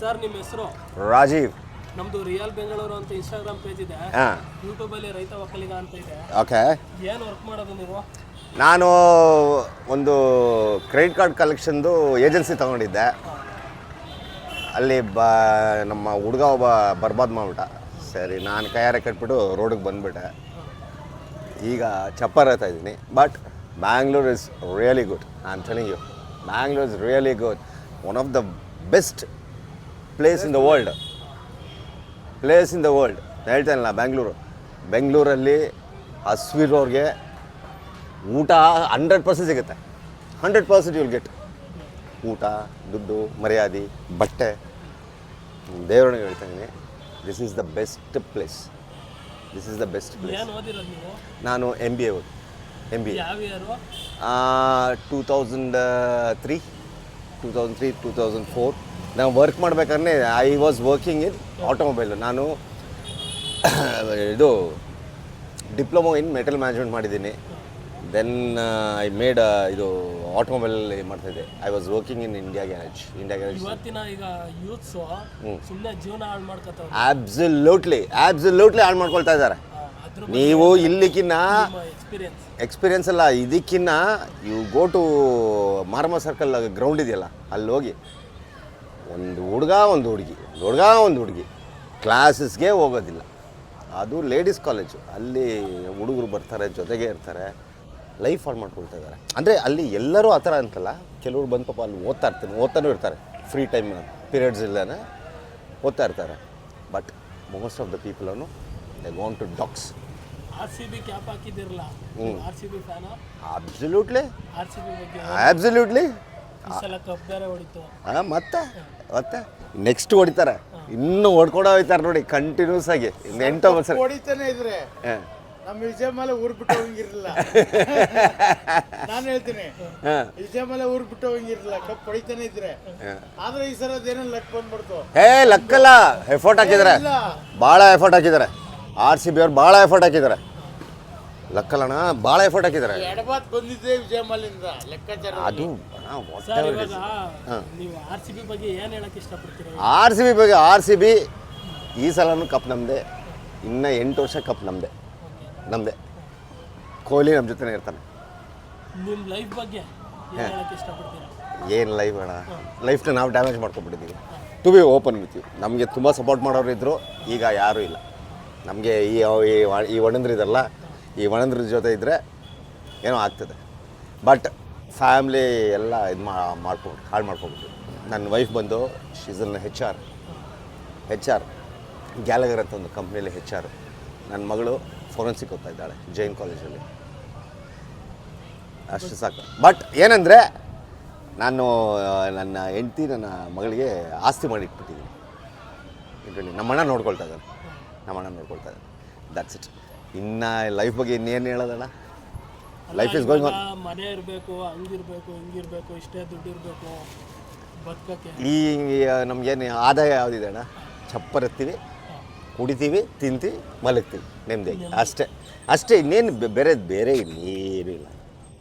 Sir ನಿಮ್ಮ ಹೆಸರು? ರಾಜೀವ್. ನಮ್ದು ರಿಯಲ್ ಬೆಂಗಳೂರು ಅಂತ ಇನ್ಸ್ಟಾಗ್ರಾಮ್ ಪೇಜ್ ಇದೆ. ಹಾಂ. ಯೂಟ್ಯೂಬಲ್ಲಿ ರೈತ ಒಕ್ಕಲಿಗ ಅಂತ ಇದೆ. ಓಕೆ. ಏನ್ ವರ್ಕ್ ಮಾಡೋದು ನೀವು? ನಾನು ಒಂದು ಕ್ರೆಡಿಟ್ ಕಾರ್ಡ್ ಕಲೆಕ್ಷನ್ದು ಏಜೆನ್ಸಿ ತಗೊಂಡಿದ್ದೆ. ಅಲ್ಲಿ ಬ ನಮ್ಮ ಹುಡುಗ ಒಬ್ಬ ಬರ್ಬಾದ್ ಮಾಡ್ಬಿಟ್ಟ. ಸರಿ ನಾನು ಕೈಯಾರೆ ಕಟ್ಬಿಟ್ಟು ರೋಡಿಗೆ ಬಂದ್ಬಿಟ್ಟೆ. ಈಗ ಚಪ್ಪರ್ ಹತ್ತಾ ಇದ್ದೀನಿ. But Bangalore is really good I am telling you Bangalore is really good one of the best place in the world place in the world ಹೇಳ್ತೇನಲ್ಲ Bangalore ಬೆಂಗಳೂರಲ್ಲಿ ಹಸ್ವಿರೋರಿಗೆ ಊಟ ಹಂಡ್ರೆಡ್ ಪರ್ಸೆಂಟ್ ಸಿಗುತ್ತೆ. ಹಂಡ್ರೆಡ್ ಪರ್ಸೆಂಟ್ ವಿಲ್ ಗೆಟ್ ಊಟ ದುಡ್ಡು ಮರ್ಯಾದೆ ಬಟ್ಟೆ. ದೇವರನಿಗೆ ಹೇಳ್ತಾ ಇದ್ದೀನಿ. This is the best place this is the best place ನಾನು ಎಂ ಬಿ ಎ ಓದಿ M B A two thousand three two thousand three two thousand four ನಾವು ವರ್ಕ್ ಮಾಡ್ಬೇಕಾದ್ರೆ I was working in automobile ನಾನು ಇದು diploma in metal management ಮಾಡಿದ್ದೀನಿ. Then I made ಇದು automobile ಮಾಡ್ತಾಯಿದ್ದೆ I was working in India garage India garage ಇವತ್ತಿನ ಈಗ youths ಸುಮ್ಮನೆ ಜೀವನ ಹಾಳು ಆಬ್ಸಲ್ಯೂಟ್ಲಿ ಆಬ್ಸಲ್ಯೂಟ್ಲಿ ಹಾಳು ಮಾಡ್ಕೊಳ್ತಾ ಇದ್ದಾರೆ. ನೀವು ಇಲ್ಲಿಕ್ಕಿನ್ನ ಎಕ್ಸ್ಪೀರಿಯನ್ಸ್ ಎಕ್ಸ್ಪೀರಿಯನ್ಸ್ ಅಲ್ಲ ಇದಕ್ಕಿನ್ನ you go to Maramma circle ground ಇದೆಯಲ್ಲ ಅಲ್ಲಿ ಹೋಗಿ ಒಂದು ಹುಡುಗ ಒಂದು ಹುಡುಗಿ. ಒಂದು ಹುಡುಗ ಒಂದು ಹುಡುಗಿ. ಕ್ಲಾಸಸ್ಗೆ ಹೋಗೋದಿಲ್ಲ. ಅದು ಲೇಡೀಸ್ ಕಾಲೇಜು ಅಲ್ಲಿ ಹುಡುಗರು ಬರ್ತಾರೆ ಜೊತೆಗೆ ಇರ್ತಾರೆ. ಲೈಫ್ ಹಾಳು ಮಾಡ್ಕೊಳ್ತಾ ಇದ್ದಾರೆ ಅಂದರೆ ಅಲ್ಲಿ ಎಲ್ಲರೂ ಆ ಥರ ಅಂತಲ್ಲ. ಕೆಲವರು ಬಂದು ಪಾಪ ಅಲ್ಲಿ ಓದ್ತಾ ಇರ್ತಾರೆ. ಓದ್ತಾನೂ ಇರ್ತಾರೆ. ಫ್ರೀ ಟೈಮ್ ಪೀರಿಯಡ್ಸ್ ಇಲ್ಲದೇ ಓದ್ತಾ ಇರ್ತಾರೆ. But most of the people ಅನ್ನು I want to docs absolutely ಹಾಂ ಮತ್ತೆ? ಮತ್ತೆ? ನೆಕ್ಸ್ಟ್ ಹೊಡಿತಾರೆ. ಇನ್ನೂ ಹೊಡ್ಕೊಂಡು ಹೋಗ್ತಾರೆ ನೋಡಿ ಕಂಟಿನ್ಯೂಸ್ ಆಗಿ. ಎಂಟು ಒಂಬತ್ತು ಹೊಡಿತಾನೆ ಇದ್ರೆ ಹಾಂ. ನಮ್ಮ ವಿಜಯ ಮೇಲೆ ಊರ್ ಬಿಟ್ಟು ಹೋಗಿರಲಿಲ್ಲ ನಾನು ಹೇಳ್ತೀನಿ. ಹಾಂ. ವಿಜಯ ಮೇಲೆ ಊರ್ ಬಿಟ್ಟು ಹೋಗಿರಲಿಲ್ಲ ಕಪ್ ಹೊಡಿತಾನೆ ಇದ್ರೆ. ಆದ್ರೆ ಈ ಸಲ ಅದೇನೋ ಲಕ್ ಬಂದ್ಬಿಡ್ತು. ಹೇ ಲಕ್ಕಲ್ಲ ಎಫರ್ಟ್ ಹಾಕಿದ್ದಾರೆ ಇಲ್ಲ ಭಾಳ ಎಫರ್ಟ್ ಹಾಕಿದ್ದಾರೆ. ಆರ್ ಸಿ ಬಿ ಅವ್ರು ಭಾಳ ಎಫರ್ಟ್ ಹಾಕಿದ್ದಾರೆ. ಲಕ್ಕಲ್ಲಣ್ಣ ಭಾಳ ಎಫರ್ಟ್ ಹಾಕಿದ್ದಾರೆ ಎಡಬಾತ್ ಬಂದಿದ್ದೆ ವಿಜಯ ಮಾಲಿಂದ ಲೆಕ್ಕಾಚಾರ ಅದು ನೀವು ಆರ್ ಸಿ ಬಿ ಬಗ್ಗೆ ಏನು ಹೇಳಕ್ ಇಷ್ಟಪಡ್ತೀರಾ ಆರ್ ಸಿ ಬಿ ಬಗ್ಗೆ ಆರ್ ಸಿ ಬಿ ಈ ಸಲನೂ ಕಪ್ ನಮ್ದೆ ಇನ್ನ ಎಂಟು ವರ್ಷ ಕಪ್ ನಮ್ದೆ ನಮ್ದೆ ಕೊಹ್ಲಿ ನಮ್ಮ ಜೊತೆನೇ ಇರ್ತಾನೆ ನಿಮ್ಮ ಲೈಫ್ ಬಗ್ಗೆ ಏನು ಇಷ್ಟಪಡ್ತೀರಾ ಏನು ಲೈಫ್ ಅಣ್ಣ ಲೈಫ್ನ ನಾವು damage ಮಾಡ್ಕೊಂಡ್ಬಿಟ್ಟಿದ್ದೀವಿ to be open with you ನಮಗೆ ತುಂಬ ಸಪೋರ್ಟ್ ಮಾಡೋರು ಇದ್ದರು ಈಗ ಯಾರೂ ಇಲ್ಲ ನಮಗೆ ಈ ಈ ವ- ಈ ಒಣಂದ್ರ ಜೊತೆ ಇದ್ದರೆ ಏನೋ ಆಗ್ತದೆ. ಬಟ್ ಫ್ಯಾಮ್ಲಿ ಎಲ್ಲ ಇದು ಮಾ ಹಾಳು ಮಾಡ್ಕೊಂಡ್ಬಿಟ್ಟು ನನ್ನ ವೈಫ್ ಬಂದು ಶೀಸನ್ H R H R Gallagher ಅಂತ ಒಂದು ಕಂಪ್ನಿಯಲ್ಲಿ ಹೆಚ್ ಆರ್ ನನ್ನ ಮಗಳು ಫೋರೆನ್ಸಿಕ್ ಓದ್ತಾ ಇದ್ದಾಳೆ ಜೈನ್ ಕಾಲೇಜಲ್ಲಿ ಅಷ್ಟು ಸಾಕು. ಬಟ್ ಏನಂದರೆ, ನಾನು, ನನ್ನ ಹೆಂಡತಿ ನನ್ನ ಮಗಳಿಗೆ ಆಸ್ತಿ ಮಾಡಿ ಇಟ್ಬಿಟ್ಟಿದ್ದೀನಿ ನಮ್ಮಣ್ಣ ನೋಡ್ಕೊಳ್ತಾ ಇದ್ದಾನೆ. ನಮ್ಮಣ್ಣ ನೋಡ್ಕೊಳ್ತಾ ಇದ್ದಾನೆ. ದಟ್ಸ್ ಇಟ್ ಇನ್ನು ಲೈಫ್ ಬಗ್ಗೆ ಇನ್ನೇನು ಹೇಳೋದಣ್ಣ? ಲೈಫ್ ಇಸ್ ಗೋಯಿಂಗ್ ಆನ್ ಮನೆ ಇರಬೇಕು ಹಂಗಿರ್ಬೇಕು ಹಿಂಗಿರ್ಬೇಕು ಇಷ್ಟೇ ದುಡ್ಡು ಇರಬೇಕು. ಬದುಕಕ್ಕೆ. ಈ ನಮಗೇನು ಆದಾಯ ಯಾವುದಿದೆ ಅಣ್ಣ ಚಪ್ಪರತ್ತೀವಿ ಕುಡಿತೀವಿ ತಿಂತೀವಿ ಮಲಗ್ತೀವಿ. ನೆಮ್ಮದಿ ಅಷ್ಟೇ. ಅಷ್ಟೇ ಇನ್ನೇನು ಬೇರೆ ಬೇರೆ ಇನ್ನೇನು ಇಲ್ಲ.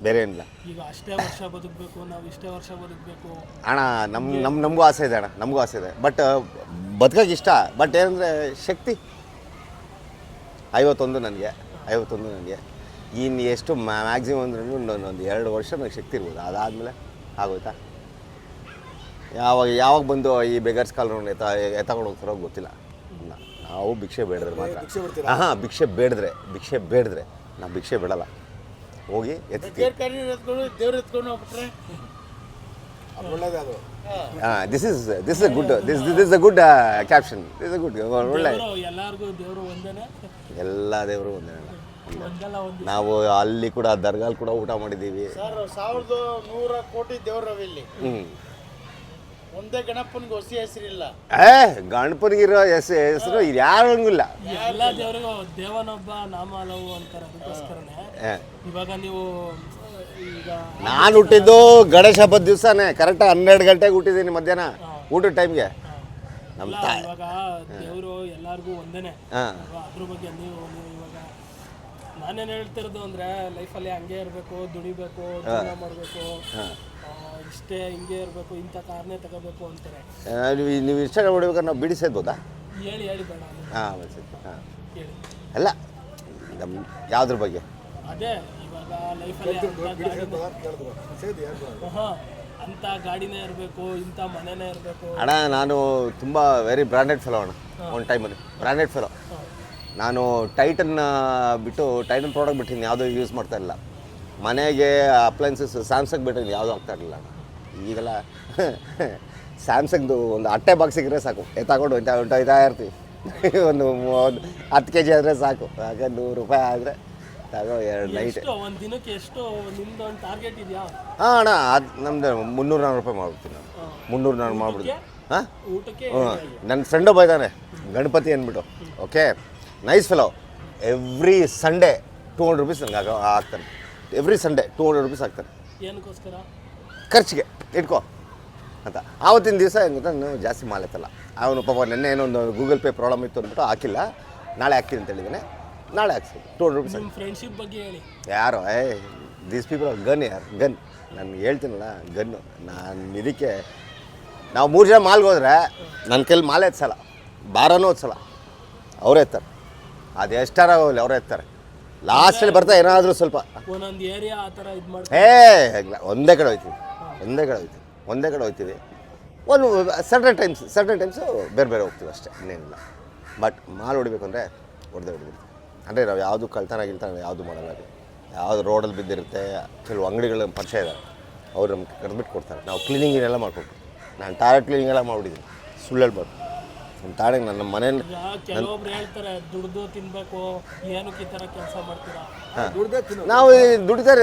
ಬೇರೆ ಏನಿಲ್ಲ. ಈಗ ಅಷ್ಟೇ ವರ್ಷ ಬದುಕಬೇಕು ನಾವು ಇಷ್ಟೇ ವರ್ಷ ಬದುಕಬೇಕು. ಅಣ್ಣ ನಮ್ಮ ನಮ್ಮ ನಮಗೂ ಆಸೆ ಇದೆ ಅಣ್ಣ ನಮಗೂ ಆಸೆ ಇದೆ. ಬಟ್ ಬದುಕೋಕೆ ಇಷ್ಟ. ಬಟ್ ಏನಂದರೆ ಶಕ್ತಿ. ಐವತ್ತೊಂದು ನನಗೆ ಐವತ್ತೊಂದು ನನಗೆ. ಇನ್ನು ಎಷ್ಟು ಮ್ಯಾಕ್ಸಿಮಮ್ ಅಂದ್ರೂ ಒಂದು ಒಂದು ಎರಡು ವರ್ಷ ನನಗೆ ಶಕ್ತಿ ಇರ್ಬೋದು. ಅದಾದಮೇಲೆ ಆಗೋಯ್ತಾ? ಯಾವಾಗ ಯಾವಾಗ ಬಂದು ಈ ಬೆಗರ್ಸ್ ಕಾಲ್ ಎತ್ತ ಎತ್ತಕೊಂಡು ಹೋಗ್ತಾರೋ ಗೊತ್ತಿಲ್ಲ. ನಾವು ಭಿಕ್ಷೆ ಬೇಡಿದ್ರೆ ಮಾತ್ರ. ಹಾಂ ಭಿಕ್ಷೆ ಬೇಡಿದ್ರೆ ಭಿಕ್ಷೆ ಬೇಡಿದ್ರೆ ನಾವು ಭಿಕ್ಷೆ ಬಿಡಲ್ಲ. ಹೋಗಿ ಎತ್ತೀವಿ this is this is good this this is a good caption this good ಒಳ್ಳೆ. ದೇವರು ಎಲ್ಲಾರ್ಗೂ ದೇವರು ಒಂದೇನೆ. ಎಲ್ಲ ದೇವರು ಒಂದೇ. ನಾವು ಅಲ್ಲಿ ಕೂಡ ದರ್ಗಾಲ್ ಕೂಡ ಊಟ ಮಾಡಿದ್ದೀವಿ. ಸರ್ ಸಾವಿರದ ನೂರ ಕೋಟಿ ಹ್ಞೂ ಒಂದೇ ಗಣಪನಿಗೆ ಹೊಸಿ ಹೆಸರಿಲ್ಲ. ಏ ಗಣಪನಿಗಿರೋ ಹೆಸರು ಹೆಸರು ಯಾರು ಎಲ್ಲ ದೇವರಿಗೂ ದೇವನೊಬ್ಬ ನಾಮ ಹಲವು ಅಂತಾರೆ ಅದಕ್ಕೋಸ್ಕರನೇ. ಇವಾಗ ನೀವು ಈಗ ನಾನು ಹುಟ್ಟಿದ್ದು ಗಣೇಶ ಹಬ್ಬದ ದಿವಸನೇ. ಕರೆಕ್ಟಾಗಿ ಹನ್ನೆರಡು ಗಂಟೆಗೆ ಹುಟ್ಟಿದ್ದೀನಿ ಮಧ್ಯಾಹ್ನ. ಊಟದ ಟೈಮ್ಗೆ ನಮ್ಮ ಅಲ್ಲ, ತಾಯಿ. ಇವಾಗ ದೇವರು ಎಲ್ಲಾರ್ಗೂ ಒಂದೇನೆ. ಹಾಂ. ಅಲ್ವಾ? ಅದ್ರ ಬಗ್ಗೆ ನೀವು ನೀವು ಇವಾಗ ನಾನೇನು ಹೇಳ್ತಿರೋದು ಅಂದ್ರೆ ಲೈಫಲ್ಲಿ ಹಂಗೆ ಇರಬೇಕು ದುಡಿಬೇಕು ಜೀವನ ಮಾಡಬೇಕು. ಇಷ್ಟೇ ಹಿಂಗೆ ಇರಬೇಕು ಇಂಥ ಕಾರ್ನೇ ತಗೋಬೇಕು ಅಂತಾರೆ. ಆ, ನೀವು ನೀವು ಇನ್ಸ್ಟಾಗ್ರಾಮ್ ಹೊಡಿಬೇಕಾದ್ರೆ ನಾವು ಬಿಡಿ ಸೇದ್ಬೋದಾ ಹೇಳಿ ಹೇಳಿ ಬೇಡ ಆಮೇಲೆ ಹಾಂ ಸರಿ ಹಾಂ. ಹೇಳಿ. ಅಲ್ಲ ನಮ್ಮ ಯಾವುದ್ರ ಬಗ್ಗೆ? ಅದೇ ಇವಾಗ ಲೈಫಲ್ಲಿ ಅಂತ ಗಾಡಿನೇ. ಇರಬೇಕು ಇಂಥ ಮನೆನೇ ಇರಬೇಕು. ಅಣ್ಣ ನಾನು ತುಂಬ ವೆರಿ ಬ್ರ್ಯಾಂಡೆಡ್ ಫೆಲೋ ಅಣ್ಣ ಒಂದು ಟೈಮಲ್ಲಿ ಬ್ರ್ಯಾಂಡೆಡ್ ಫೆಲೋ ನಾನು ಟೈಟನ್ ಬಿಟ್ಟು ಟೈಟನ್ ಪ್ರಾಡಕ್ಟ್ ಬಿಟ್ಟು ಯಾವುದೂ ಯೂಸ್ ಮಾಡ್ತಾ ಇಲ್ಲ. ಮನೆಗೆ ಅಪ್ಲೈನ್ಸಸ್ ಸ್ಯಾಮ್ಸಂಗ್ ಬಿಟ್ಟರೆ ಯಾವುದು ಆಗ್ತಾ ಇರಲಿಲ್ಲ. ಈಗೆಲ್ಲ ಸ್ಯಾಮ್ಸಂಗ್ದು ಒಂದು ಅಟ್ಟೆ ಬಾಕ್ಸ್ ಸಿಕ್ಕರೆ ಸಾಕು. ಎತ್ತಾಕೊಂಡು ಹೊಂಟ ಹೊಂಟೋಯ್ತಾ ಇರ್ತೀವಿ ಒಂದು ಒಂದು ಹತ್ತು ಕೆ ಜಿ ಆದರೆ ಸಾಕು. ಹಾಗೆ ನೂರು ರೂಪಾಯಿ ಆದರೆ ತಗೋ ಎರಡು ಲೈಟ್ ಒಂದು ದಿನಕ್ಕೆ ಎಷ್ಟು ನಿಮ್ದು ಒಂದು ಟಾರ್ಗೆಟ್ ಇದೆಯಾ? ಹಾಂ ಅಣ್ಣ ಅದು ನಮ್ದು ಮುನ್ನೂರು ನಾಲ್ಕು ರೂಪಾಯಿ ಮಾಡ್ಬಿಡ್ತೀನಿ ನಾನು. ಮುನ್ನೂರು ನಾನು ಮಾಡ್ಬಿಡ್ತೀನಿ ಹಾಂ? ಊಟಕ್ಕೆ? ಹ್ಞೂ ನನ್ನ ಫ್ರೆಂಡ್ ಒಬ್ಬ ಇದ್ದಾನೆ ಗಣಪತಿ ಅಂದ್ಬಿಟ್ಟು. Okay nice fellow every Sunday two hundred rupees ನಂಗೆ ಆಗ ಹಾಕ್ತಾನೆ every Sunday two hundred rupees ಹಾಕ್ತಾರೆ ಏನಕ್ಕೋಸ್ಕರ? ಖರ್ಚಿಗೆ ಇಟ್ಕೋ. ಅಂತ. ಆವತ್ತಿನ ದಿವಸ ಏನು ಗೊತ್ತಾ? ನಾನು ಜಾಸ್ತಿ ಮಾಲ್ ಎತ್ತಲ್ಲ. ಅವನು ಪಾಪ ನೆನ್ನೆ ಏನೋ ಒಂದು ಗೂಗಲ್ ಪೇ ಪ್ರಾಬ್ಲಮ್ ಇತ್ತು ಅಂದ್ಬಿಟ್ಟು ಹಾಕಿಲ್ಲ. ನಾಳೆ ಹಾಕ್ತೀನಿ ಅಂತ ಹೇಳಿದ್ದಾನೆ. ನಾಳೆ ಹಾಕ್ಸಿ ಟೂ ಹಂಡ್ರೆಡ್ ರುಪೀಸ್ ಫ್ರೆಂಡ್ಶಿಪ್ ಬಗ್ಗೆ ಹೇಳಿ. ಯಾರು ಏ ದೀಸ್ ಪೀಪಲ್ ಗನ್ ಯಾರು? ಗನ್ ನಾನು ಹೇಳ್ತೀನಲ್ಲ ಗನ್ನು ನಾನು ಇದಕ್ಕೆ ನಾವು ಮೂರು ಜನ ಮಾಲ್ಗೆ ಹೋದ್ರೆ ನನ್ನ ಕೈಲಿ ಮಾಲೆ ಎತ್ಸಲ್ಲ. ಬಾರನೂ ಎತ್ಸಲ್ಲ ಅವರೇ ಎತ್ತಾರೆ. ಅದು ಎಷ್ಟಾರ ಹೋಗಲಿ ಅವರೇ ಎತ್ತಾರೆ. ಲಾಸ್ಟಲ್ಲಿ ಬರ್ತಾ ಏನಾದರೂ ಸ್ವಲ್ಪ. ಒಂದೊಂದು ಏರಿಯಾ ಆ ಥರ ಇದು ಮಾಡಿ ಏ ಇಲ್ಲ, ಒಂದೇ ಕಡೆ ಹೋಯ್ತೀವಿ. ಒಂದೇ ಕಡೆ ಹೋಯ್ತೀವಿ. ಒಂದೇ ಕಡೆ ಹೋಗ್ತೀವಿ ಒಂದು ಸರ್ಟನ್ ಟೈಮ್ಸ್ ಸರ್ಟನ್ ಟೈಮ್ಸು ಬೇರೆ ಬೇರೆ ಹೋಗ್ತೀವಿ ಅಷ್ಟೇ ಇನ್ನೇನಿಲ್ಲ. ಬಟ್ ಮಾಲ್ ಹೊಡಿಬೇಕು ಅಂದರೆ ಹೊಡೆದೇ ಹೊಡಿಬೇಕು ಅಂದರೆ ನಾವು ಯಾವುದು ಕಳ್ತನ ನಾವು ಯಾವುದು ಮಾಡಲ್ಲ ಯಾವುದು ರೋಡಲ್ಲಿ ಬಿದ್ದಿರುತ್ತೆ ಕೆಲವು ಅಂಗಡಿಗಳ ಪರಿಚಯ ಇದ್ದಾರೆ ಅವ್ರು ನಮ್ಗೆ ಕರೆದ್ಬಿಟ್ಟು ಕೊಡ್ತಾರೆ. ನಾವು ಕ್ಲೀನಿಂಗ್ ಎಲ್ಲ ಮಾಡ್ಕೊಟ್ಟು ನಾನು ಟಾಯ್ಲೆಟ್ ಕ್ಲೀನಿಂಗ್ ಎಲ್ಲ ಮಾಡಿಬಿಟ್ಟಿದ್ದೀನಿ. ಸುಳ್ಳು ಹೇಳ್ಬಾರ್ದು. ನಮ್ಮ ತಾಳೆಗೆ ನನ್ನ ಮನೆ ಕೆಲವೊಬ್ರು ಹೇಳ್ತಾರೆ ದುಡ್ದು ತಿನ್ಬೇಕು ಏನಕ್ಕೆ ಈ ತರ ಕೆಲಸ ಮಾಡ್ತೀರಾ? ನಾವು ದುಡಿತಾರೆ